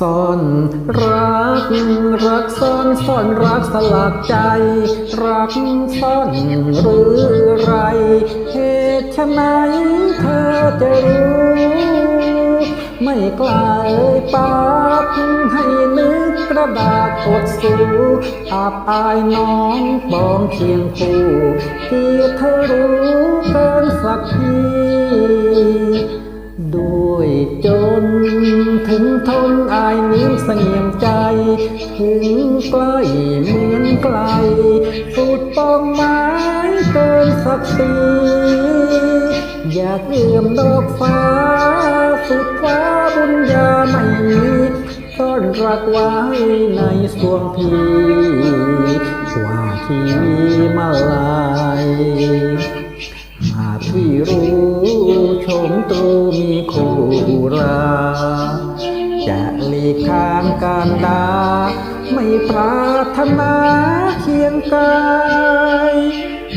ซอนรัก รักซ่อนซ่อนรักสลักใจ รักซ่อนหรือไร เหตุไฉนเธอจะรู้ไม่กล้าเอ่ยปากให้นึกกระดาษอดสูอับอายน้องปองเคียงคู่ที่เธอรู้เกินสักทีด้วยจน ถึงทนอายนิ้วเสียมใจ ถึงใกล้เหมือนไกล สุดปองไม้เกินสักปีอยากเอื้อมดอกฟ้า สุดฟ้าบุญญาไม่มีซ่อนรักไว้ในสวงพีว่าที่มาลายหากพี่รู้ หลีกทางการดาไม่ปรารถนาเคียงกาย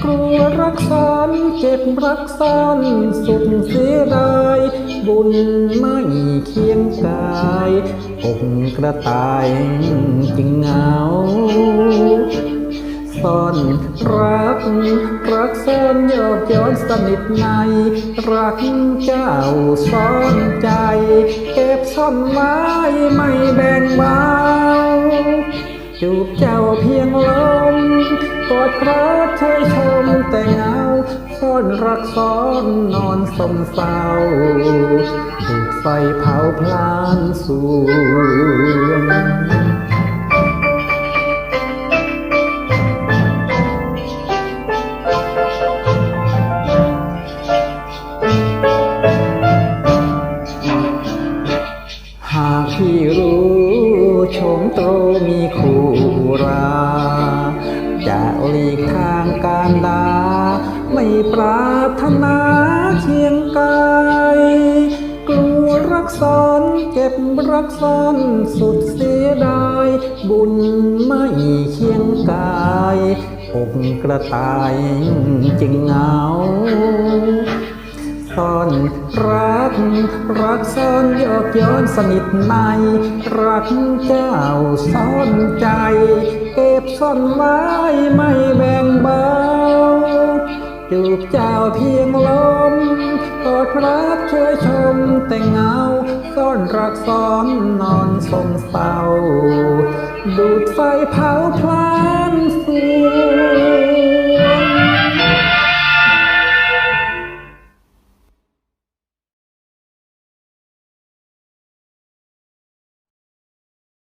กลัวรักซ้อนเจ็บรักซ้อนสุดเสียดายบุญไม่เคียงกายอกกระต่ายจึงเหงา สนิทใน รักเจ้าซ่อนใจ เก็บซ่อนไว้ไม่แบ่งเบาจูบเจ้าเพียงลมกอดพระเธอชมแต่เงาซ่อนรักซ้อนนอนสมเศร้าดูดไฟเผาพลานสวง รู้ชมโตมีคู่รา จะหลีกทางการดา ไม่ปรารถนาเคียงกายกลัวรักซ้อนเก็บรักซ้อนสุดเสียดาย บุญไม่เคียงกายอกกระต่ายจึงเหงาซ่อนรัก รักซ่อนยอกย้อนสนิทใน รักเจ้าซ่อนใจ เก็บซ่อนไว้ไม่แบ่งเบาจูบเจ้าเพียงลมกอดรักเชยชมแต่เงาซ่อนรักซ้อนนอนสมเศร้าดูดไฟเผาพลา